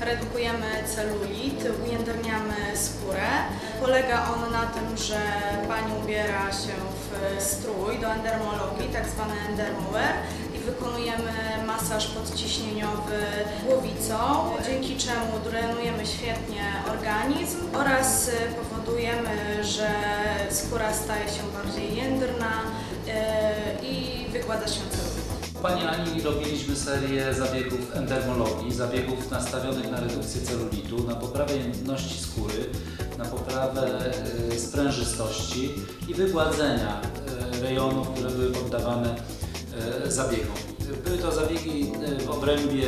redukujemy celulit, ujędrniamy skórę. Polega on na tym, że pani ubiera się w strój do endermologii, tak zwany i wykonujemy masaż podciśnieniowy głowicą, dzięki czemu drenujemy świetnie organizm oraz powodujemy, że skóra staje się bardziej jędrna Pani Ani robiliśmy serię zabiegów endermologii, zabiegów nastawionych na redukcję celulitu, na poprawę jędrności skóry, na poprawę e, sprężystości i wygładzenia e, rejonów, które były poddawane e, zabiegom. Były to zabiegi w obrębie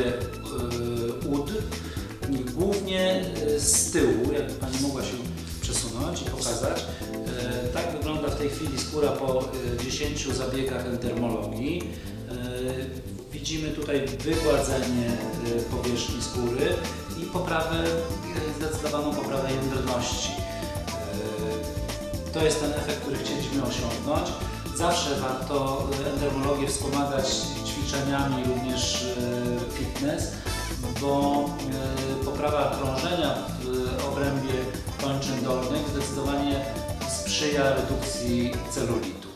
ud, głównie z tyłu, jakby Pani mogła się przesunąć i pokazać. Tak wygląda w tej chwili skóra po e, 10 zabiegach endermologii. E, Widzimy tutaj wygładzenie e, powierzchni skóry i poprawę, e, zdecydowaną poprawę jędrności. To jest ten efekt, który chcieliśmy osiągnąć. Zawsze warto e, endermologię wspomagać ćwiczeniami, również fitness, bo poprawa krążenia w obrębie kończyn dolnych zdecydowanie sprzyja redukcji celulitu.